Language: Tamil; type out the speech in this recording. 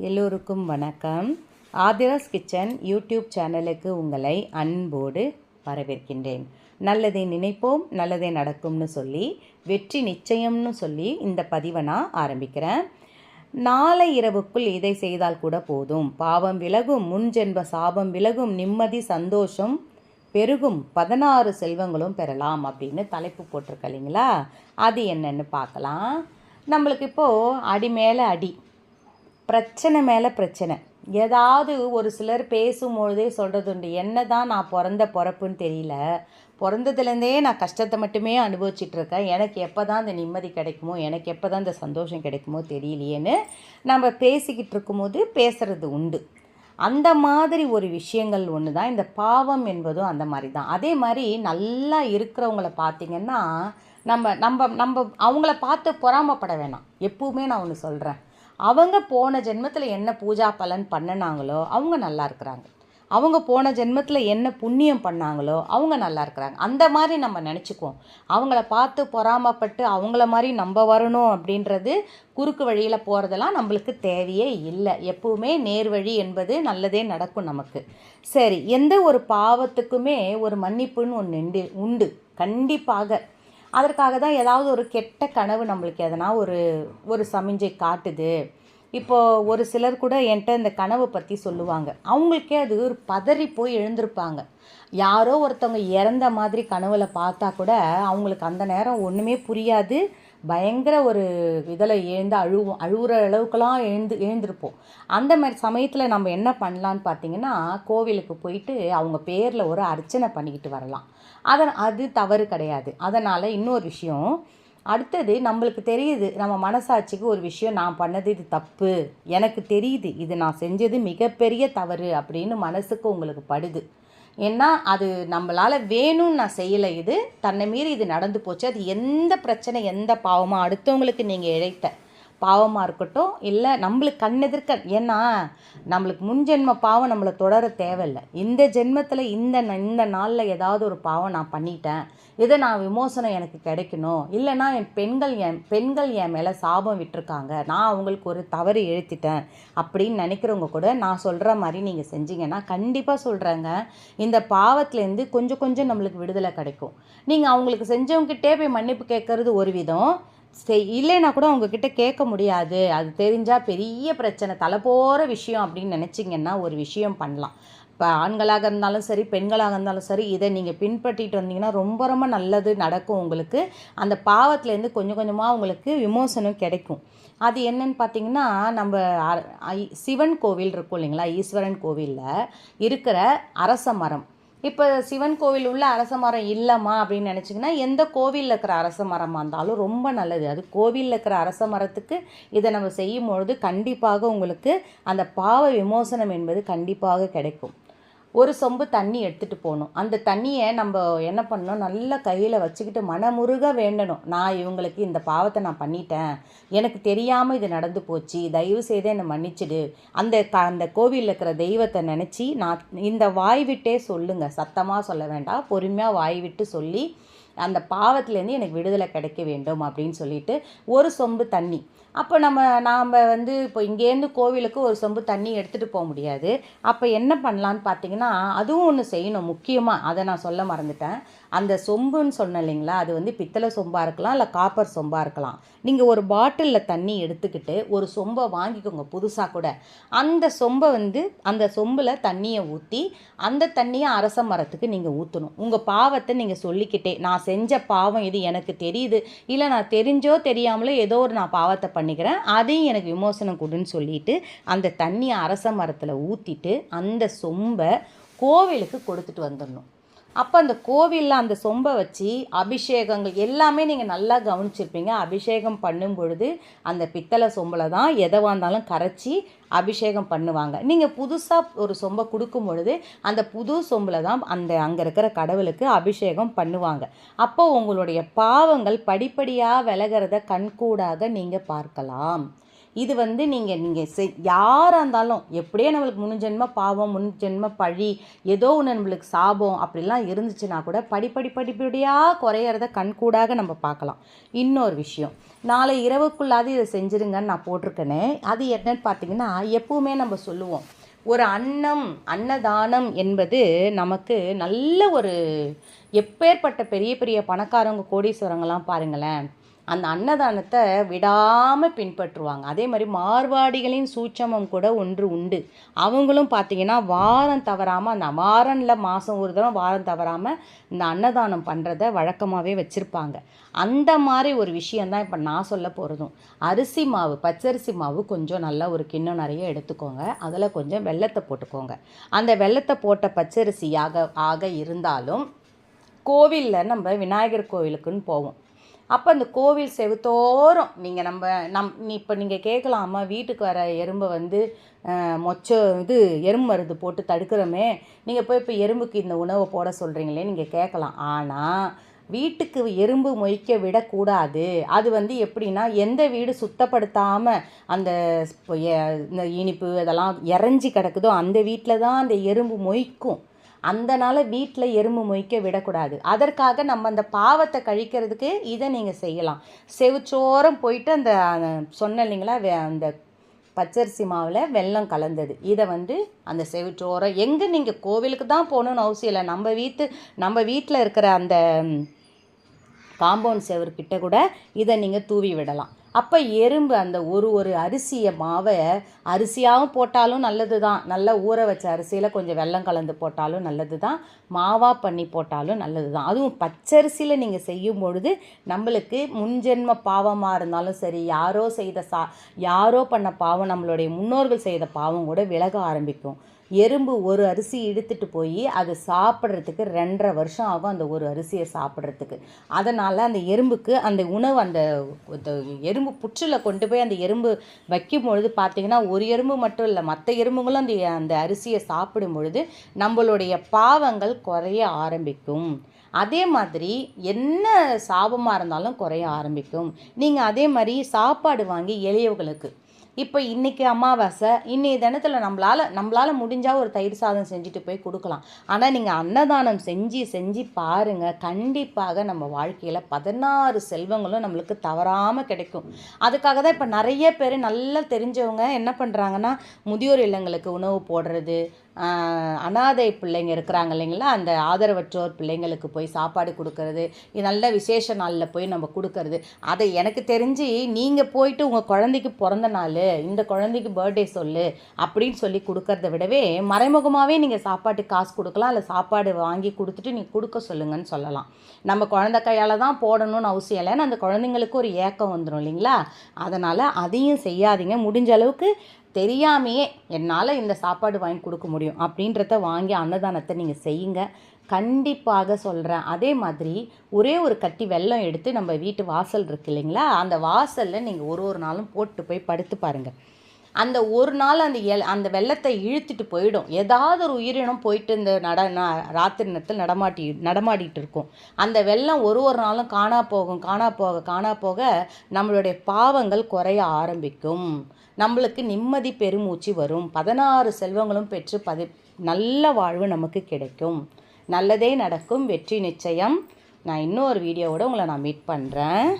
எல்லோருக்கும் வணக்கம். ஆதிராஸ் கிச்சன் யூடியூப் சேனலுக்கு உங்களை அன்போடு வரவேற்கின்றேன். நல்லதை நினைப்போம் நல்லதே நடக்கும்னு சொல்லி வெற்றி நிச்சயம்னு சொல்லி இந்த பதிவை நான் ஆரம்பிக்கிறேன். நாளை இரவுக்குள் இதை செய்தால் கூட போதும். பாவம் விலகும் முன்ஜென்ப சாபம் விலகும் நிம்மதி சந்தோஷம் பெருகும் பதினாறு செல்வங்களும் பெறலாம் அப்படின்னு தலைப்பு போட்டிருக்க இல்லைங்களா? அது என்னன்னு பார்க்கலாம். நம்மளுக்கு இப்போது அடி மேலே அடி. பிரச்சனை மேலே பிரச்சனை. ஏதாவது ஒரு சிலர் பேசும்பொழுதே சொல்கிறது உண்டு என்ன தான் நான் பிறந்த பிறப்புன்னு தெரியல. பிறந்ததுலேருந்தே நான் கஷ்டத்தை மட்டுமே அனுபவிச்சிட்டு இருக்கேன் எனக்கு எப்போ தான் இந்த நிம்மதி கிடைக்குமோ எனக்கு எப்போ தான் இந்த சந்தோஷம் கிடைக்குமோ தெரியலையேன்னு நம்ம பேசிக்கிட்டு இருக்கும்போது பேசுகிறது உண்டு. அந்த மாதிரி ஒரு விஷயங்கள் ஒன்று தான் இந்த பாவம் என்பதும் அந்த மாதிரி தான் அதே மாதிரி நல்லா இருக்கிறவங்கள பார்த்திங்கன்னா நம்ம நம்ம நம்ம அவங்கள பார்த்து பொறாமப்பட வேணாம். எப்பவுமே நான் ஒன்று சொல்கிறேன் அவங்க போன ஜென்மத்தில் என்ன பூஜா பலன் பண்ணினாங்களோ அவங்க நல்லா இருக்கிறாங்க. அவங்க போன ஜென்மத்தில் என்ன புண்ணியம் பண்ணாங்களோ அவங்க நல்லா இருக்கிறாங்க. அந்த மாதிரி நம்ம நினச்சிக்குவோம். அவங்கள பார்த்து பொறாமப்பட்டு அவங்கள மாதிரி நம்ம வரணும் அப்படின்றது குறுக்கு வழியில் போகிறதெல்லாம் நம்மளுக்கு தேவையே இல்லை. எப்பவுமே நேர்வழி என்பது நல்லதே நடக்கும் நமக்கு. சரி எந்த ஒரு பாவத்துக்குமே ஒரு மன்னிப்புன்னு ஒன்று உண்டு. கண்டிப்பாக அதற்காக தான் ஏதாவது ஒரு கெட்ட கனவு நம்மளுக்கு எதனா ஒரு ஒரு சமிஞ்சை காட்டுது. இப்போது ஒரு சிலர் கூட என்கிட்ட இந்த கனவை பற்றி சொல்லுவாங்க. அவங்களுக்கே அது ஒரு பதறி போய் எழுந்திருப்பாங்க. யாரோ ஒருத்தவங்க இறந்த மாதிரி கனவுல பார்த்தா கூட அவங்களுக்கு அந்த நேரம் ஒன்றுமே புரியாது. பயங்கர ஒரு இதில் எழுந்து அழுவோம் அழுகுற அளவுக்கெல்லாம் எழுந்து எழுந்திருப்போம். அந்த மாதிரி சமயத்தில் நம்ம என்ன பண்ணலான்னு பார்த்தீங்கன்னா கோவிலுக்கு போயிட்டு அவங்க பேரில் ஒரு அர்ச்சனை பண்ணிக்கிட்டு வரலாம். அதன் அது தவறு கிடையாது. அதனால் இன்னொரு விஷயம் அடுத்தது நம்மளுக்கு தெரியுது நம்ம மனசாட்சிக்கு ஒரு விஷயம் நான் பண்ணது இது தப்பு. எனக்கு தெரியுது இது நான் செஞ்சது மிகப்பெரிய தவறு அப்படின்னு மனசுக்கு உங்களுக்கு படுது. ஏன்னா அது நம்மளால் வேணும்னு நான் செய்யலை இது. தன்னை மீறி இது நடந்து போச்சு. அது எந்த பிரச்சனை எந்த பாவமாக அடுத்தவங்களுக்கு நீங்கள் இழைத்த பாவமாக இருக்கட்டும் இல்லை நம்மளுக்கு கண்ணெதிர்க்க ஏன்னா நம்மளுக்கு முன்ஜென்ம பாவம் நம்மளை தொடர தேவையில்லை. இந்த ஜென்மத்தில் இந்த இந்த நாளில் ஏதாவது ஒரு பாவம் நான் பண்ணிட்டேன். இதை நான் விமோசனம் எனக்கு கிடைக்கணும். இல்லைனா என் பெண்கள் என் பெண்கள் என் மேலே சாபம் விட்டுருக்காங்க. நான் அவங்களுக்கு ஒரு தவறு எழுத்திட்டேன் அப்படின்னு நினைக்கிறவங்க கூட நான் சொல்கிற மாதிரி நீங்கள் செஞ்சீங்கன்னா கண்டிப்பாக சொல்கிறேங்க இந்த பாவத்துலேருந்து கொஞ்சம் கொஞ்சம் நம்மளுக்கு விடுதலை கிடைக்கும். நீங்கள் அவங்களுக்கு செஞ்சவங்ககிட்டே போய் மன்னிப்பு கேட்குறது ஒரு விதம். செய் இல்லைன்னா கூட உங்ககிட்ட கேட்க முடியாது. அது தெரிஞ்சால் பெரிய பிரச்சனை தலை போகிற விஷயம் அப்படின்னு நினச்சிங்கன்னா ஒரு விஷயம் பண்ணலாம். இப்போ ஆண்களாக இருந்தாலும் சரி பெண்களாக இருந்தாலும் சரி இதை நீங்கள் பின்பற்றிட்டு வந்தீங்கன்னா ரொம்ப ரொம்ப நல்லது நடக்கும் உங்களுக்கு. அந்த பாவத்துலேருந்து கொஞ்சம் கொஞ்சமாக உங்களுக்கு விமோசனம் கிடைக்கும். அது என்னன்னு பார்த்தீங்கன்னா நம்ம சிவன் கோவில் இருக்கும் இல்லைங்களா? ஈஸ்வரன் கோவிலில் இருக்கிற அரச மரம். இப்போ சிவன் கோவில் உள்ள அரச மரம் இல்லைம்மா அப்படின்னு நினச்சிங்கன்னா எந்த கோவிலில் இருக்கிற அரச மரமாக இருந்தாலும் ரொம்ப நல்லது. அது கோவிலில் இருக்கிற அரச மரத்துக்கு இதை நம்ம செய்யும் பொழுது கண்டிப்பாக உங்களுக்கு அந்த பாவ விமோசனம் என்பது கண்டிப்பாக கிடைக்கும். ஒரு சொம்பு தண்ணி எடுத்துகிட்டு போகணும். அந்த தண்ணியை நம்ம என்ன பண்ணணும்? நல்லா கையில் வச்சுக்கிட்டு மனமுருக வேண்டணும். நான் இவங்களுக்கு இந்த பாவத்தை நான் பண்ணிட்டேன். எனக்கு தெரியாமல் இது நடந்து போச்சு. தயவு செய்து என்னை மன்னிச்சிடு. அந்த க அந்த கோவிலில் இருக்கிற தெய்வத்தை நினச்சி நான் இந்த வாய் விட்டே சொல்லுங்கள் சத்தமாக சொல்ல வேண்டாம். பொறுமையாக வாய் விட்டு சொல்லி அந்த பாவத்துலேருந்து எனக்கு விடுதலை கிடைக்க வேண்டும் அப்படின்னு சொல்லிட்டு ஒரு சொம்பு தண்ணி. அப்போ நம்ம நாம் வந்து இப்போ இங்கேருந்து கோவிலுக்கு ஒரு சொம்பு தண்ணி எடுத்துகிட்டு போக முடியாது. அப்போ என்ன பண்ணலான்னு பார்த்தீங்கன்னா அதுவும் ஒன்று செய்யணும் முக்கியமாக அதை நான் சொல்ல மறந்துட்டேன். அந்த சொம்புன்னு சொன்னேன் இல்லைங்களா? அது வந்து பித்தளை சொம்பாக இருக்கலாம் இல்லை காப்பர் சொம்பாக இருக்கலாம். நீங்கள் ஒரு பாட்டிலில் தண்ணி எடுத்துக்கிட்டு ஒரு சொம்பை வாங்கிக்கோங்க புதுசாக கூட. அந்த சொம்பை வந்து அந்த சொம்பில் தண்ணியை ஊற்றி அந்த தண்ணியை அரச மரத்துக்கு நீங்கள் ஊற்றணும் உங்கள் பாவத்தை நீங்கள் சொல்லிக்கிட்டே நான் செஞ்ச பாவம் இது எனக்கு தெரியுது? இல்லை நான் தெரிஞ்சோ தெரியாமலோ ஏதோ ஒரு நான் பாவத்தை பண்ணி பண்ணிக்கிறேன். அதையும் எனக்கு விமோசனம் கொடுன்னு சொல்லிட்டு அந்த தண்ணியை அரச மரத்தில் ஊற்றிட்டு அந்த சொம்பை கோவிலுக்கு கொடுத்துட்டு வந்துடணும். அப்போ அந்த கோவிலில் அந்த சொம்பை வச்சு அபிஷேகங்கள் எல்லாமே நீங்கள் நல்லா கவனிச்சிருப்பீங்க. அபிஷேகம் பண்ணும் பொழுது அந்த பித்தளை சொம்பில் தான் எதவாக இருந்தாலும் கரைச்சி அபிஷேகம் பண்ணுவாங்க. நீங்கள் புதுசாக ஒரு சொம்பை கொடுக்கும் பொழுது அந்த புது சொம்பில் தான் அந்த அங்கே இருக்கிற கடவுளுக்கு அபிஷேகம் பண்ணுவாங்க. அப்போ உங்களுடைய பாவங்கள் படிப்படியாக விலகிறத கண்கூடாக நீங்கள் பார்க்கலாம். இது வந்து நீங்கள் நீங்கள் செய் யாராக இருந்தாலும் எப்படியே நம்மளுக்கு முன்ஜென்ம பாவம் முன்ஜென்ம பழி ஏதோ ஒன்று நம்மளுக்கு சாபம் அப்படிலாம் இருந்துச்சுன்னா கூட படிப்படி படிப்படியாக குறையிறத கண்கூடாக நம்ம பார்க்கலாம். இன்னொரு விஷயம். நாளை இரவுக்குள்ளாது இதை செஞ்சுருங்கன்னு நான் போட்டிருக்கேனே. அது என்னன்னு பார்த்தீங்கன்னா எப்பவுமே நம்ம சொல்லுவோம். ஒரு அன்னம் அன்னதானம் என்பது நமக்கு நல்ல ஒரு எப்பேற்பட்ட பெரிய பெரிய பணக்காரங்க கோடீஸ்வரங்கள்லாம் பாருங்களேன். அந்த அன்னதானத்தை விடாமல் பின்பற்றுவாங்க. அதே மாதிரி மார்வாடிகளின் சூட்சமம் கூட ஒன்று உண்டு. அவங்களும் பார்த்தீங்கன்னா வாரம் தவறாமல் அந்த வாரனில் மாதம் ஒரு தரம் வாரம் தவறாமல் இந்த அன்னதானம் பண்ணுறத வழக்கமாகவே வச்சுருப்பாங்க. அந்த மாதிரி ஒரு விஷயந்தான் இப்போ நான் சொல்ல போகிறதும் அரிசி மாவு பச்சரிசி மாவு கொஞ்சம் நல்லா ஒரு கிண்ணம் நிறைய எடுத்துக்கோங்க. அதில் கொஞ்சம் வெள்ளத்தை போட்டுக்கோங்க. அந்த வெள்ளத்தை போட்ட பச்சரிசியாக ஆக இருந்தாலும் கோவிலில் நம்ம விநாயகர் கோவிலுக்குன்னு போவோம். அப்போ அந்த கோவில் செவுத்தோறும் நீங்கள் நம்ம நம் இப்போ நீங்கள் கேட்கலாமா? வீட்டுக்கு வர எறும்பை வந்து மொச்ச இது எறும்பு மருந்து போட்டு தடுக்கிறோமே. நீங்கள் போய் இப்போ எறும்புக்கு இந்த உணவை போட சொல்கிறீங்களே நீங்கள் கேட்கலாம். ஆனால் வீட்டுக்கு எறும்பு மொய்க்க விடக்கூடாது. அது வந்து எப்படின்னா எந்த வீடு சுத்தப்படுத்தாமல் அந்த இந்த இனிப்பு இதெல்லாம் இறஞ்சி கிடக்குதோ அந்த வீட்டில் தான் அந்த எறும்பு மொய்க்கும். அந்த நாளை வீட்டில் எறும்பு மொய்க்க விடக்கூடாது. அதற்காக நம்ம அந்த பாவத்தை கழிக்கிறதுக்கு இதை நீங்கள் செய்யலாம். செவுச்சோரம் போயிட்டு அந்த சொன்ன இல்லைங்களா அந்த பச்சரிசி மாவில் வெள்ளம் கலந்தது. இதை வந்து அந்த செவிச்சோரம் எங்கே நீங்கள் கோவிலுக்கு தான் போகணுன்னு அவசியம் இல்லை. நம்ம வீட்டு நம்ம வீட்டில் இருக்கிற அந்த காம்பவுண்ட் செவர்கிட்ட கூட இதை நீங்கள் தூவி விடலாம். அப்போ எறும்பு அந்த ஒரு ஒரு அரிசியை மாவை அரிசியாகவும் போட்டாலும் நல்லது தான் நல்லா ஊற வச்ச அரிசியில் கொஞ்சம் வெள்ளம் கலந்து போட்டாலும் நல்லது தான் மாவாக பண்ணி போட்டாலும் நல்லது தான் அதுவும் பச்சரிசியில் நீங்கள் செய்யும் பொழுது நம்மளுக்கு முன்ஜென்ம பாவமாக இருந்தாலும் சரி யாரோ செய்த சா யாரோ பண்ண பாவம் நம்மளுடைய முன்னோர்கள் செய்த பாவம் கூட விலக ஆரம்பிக்கும். எறும்பு ஒரு அரிசி இழுத்துட்டு போய் அது சாப்பிட்றதுக்கு ரெண்டரை வருஷம் ஆகும் அந்த ஒரு அரிசியை சாப்பிட்றதுக்கு. அதனால் அந்த எறும்புக்கு அந்த உணவு அந்த எறும்பு புற்றில் கொண்டு போய் அந்த எறும்பு வைக்கும் பொழுது பார்த்திங்கன்னா ஒரு எறும்பு மட்டும் இல்லை மற்ற எறும்புகளும் அந்த அந்த அரிசியை சாப்பிடும் பொழுது நம்மளுடைய பாவங்கள் குறைய ஆரம்பிக்கும். அதே மாதிரி என்ன சாபமாக இருந்தாலும் குறைய ஆரம்பிக்கும். நீங்கள் அதே மாதிரி சாப்பாடு வாங்கி எளியவர்களுக்கு இப்போ இன்றைக்கி அமாவாசை இன்றைய தினத்தில் நம்மளால் நம்மளால் முடிஞ்சால் ஒரு தயிர் சாதம் செஞ்சுட்டு போய் கொடுக்கலாம். ஆனால் நீங்கள் அன்னதானம் செஞ்சு செஞ்சு பாருங்கள் கண்டிப்பாக நம்ம வாழ்க்கையில் பதினாறு செல்வங்களும் நம்மளுக்கு தவறாமல் கிடைக்கும். அதுக்காக தான் இப்போ நிறைய பேர் நல்லா தெரிஞ்சவங்க என்ன பண்ணுறாங்கன்னா முதியோர் இல்லங்களுக்கு உணவு போடுறது அனாதை பிள்ளைங்க இருக்கிறாங்க இல்லைங்களா? அந்த ஆதரவற்றோர் பிள்ளைங்களுக்கு போய் சாப்பாடு கொடுக்கறது இது நல்ல விசேஷ நாளில் போய் நம்ம கொடுக்கறது. அதை எனக்கு தெரிஞ்சு நீங்கள் போயிட்டு உங்கள் குழந்தைக்கு பிறந்த நாள் இந்த குழந்தைக்கு பர்த்டே சொல்லு அப்படின்னு சொல்லி கொடுக்கறத விடவே மறைமுகமாகவே நீங்கள் சாப்பாட்டுக்கு காசு கொடுக்கலாம் இல்லை சாப்பாடு வாங்கி கொடுத்துட்டு நீ கொடுக்க சொல்லுங்கன்னு சொல்லலாம். நம்ம குழந்த கையால் தான் போடணும்னு அவசியம் இல்லைன்னு அந்த குழந்தைங்களுக்கு ஒரு ஏக்கம் வந்துடும் இல்லைங்களா? அதனால் அதையும் செய்யாதீங்க. முடிஞ்ச அளவுக்கு தெரியாமையே என்னால் இந்த சாப்பாடு வாங்கி கொடுக்க முடியும் அப்படின்றத வாங்கி அன்னதானத்தை நீங்கள் செய்யுங்க. கண்டிப்பாக சொல்கிறேன் அதே மாதிரி ஒரே ஒரு கட்டி வெள்ளம் எடுத்து நம்ம வீட்டு வாசல் இருக்கு இல்லைங்களா? அந்த வாசலில் நீங்கள் ஒரு ஒரு நாளும் போட்டு போய் படுத்து பாருங்கள் அந்த ஒரு நாள் அந்த எல் அந்த வெள்ளத்தை இழுத்துட்டு போயிடும். ஏதாவது ஒரு உயிரினம் போயிட்டு இந்த நட ராத்திரி நேரத்தில் நடமாட்டி நடமாடிட்டு இருக்கும். அந்த வெள்ளம் ஒரு ஒரு நாளும் காணா போகும் காணா போக காணா போக நம்மளுடைய பாவங்கள் குறைய ஆரம்பிக்கும். நம்மளுக்கு நிம்மதி பெருமூச்சு வரும். பதினாறு செல்வங்களும் பெற்று பதி நல்ல வாழ்வு நமக்கு கிடைக்கும். நல்லதே நடக்கும் வெற்றி நிச்சயம். நான் இன்னொரு வீடியோவோட உங்களை நான் மீட் பண்ணுறேன்